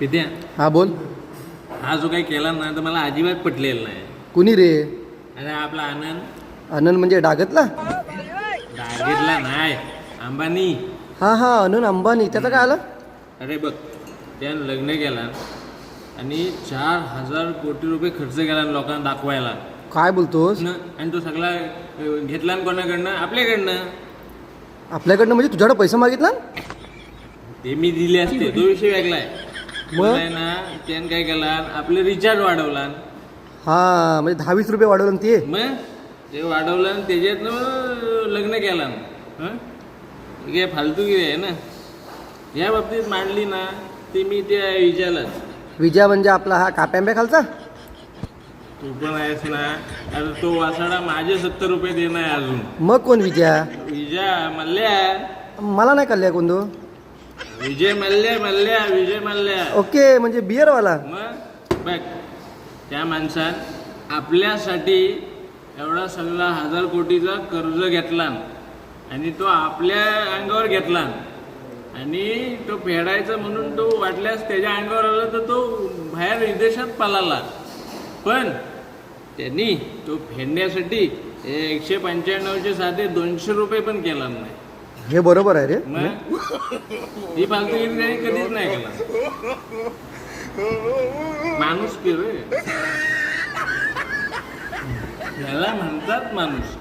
पित्या हा बोल. हा जो काही केला ना तर मला अजिबात पटलेला नाही. कुणी रे? अरे आपला आनंद. आनंद म्हणजे डागतला? डागेतला नाही. अंबानी. हा हा आनंद अंबानी. त्याचं काय आलं? अरे बघ त्यानं लग्न केला आणि चार हजार कोटी रुपये खर्च केला लोकांना दाखवायला. काय बोलतोस? न- आणि तो सगळा अं, घेतला न कोणाकडनं? आपल्याकडनं. आपल्याकडनं म्हणजे तुझ्याकडे पैसा मागितला ते मी दिले असते. तो विषय वेगळा आहे. मग? मग ना त्यानं काय केला आपले रिचार्ज वाढवला. हा म्हणजे दहा वीस रुपये वाढवलं ना ते? मग? ते वाढवलं आणि त्याच्यातनं लग्न केलं. हं? हे फालतूगिरी आहे ना. या बाबतीत मांडली ना ते मी त्या विचारलंच विजया म्हणजे आपला हा काप्याम्ब्या खालचा? तू पण आहेस ना. अरे तो वासाडा माझे सत्तर रुपये देणार अजून. मग कोण विजया? विजय मल्ल्या मला नाही कळल्या कोण तो विजय मल्ल्या मल्ल्या विजय मल्ल्या. ओके म्हणजे बिअरवाला. मग बघ त्या माणसात आपल्यासाठी एवढा सगळा हजार कोटीचा कर्ज घेतला. आणि तो आपल्या अंगावर घेतला. आणि तो फेडायचा म्हणून तो वाटल्यास त्याच्या अंगावर आला तर तो बाहेर विदेशात पळाला. पण त्यांनी तो फेडण्यासाठी एकशे पंच्याण्णवचे साधे दोनशे रुपये पण केला नाही. हे बरोबर आहे रे. मग? ही फालतूगिरी त्यांनी कधीच नाही केला माणूस रे? याला म्हणतात माणूस.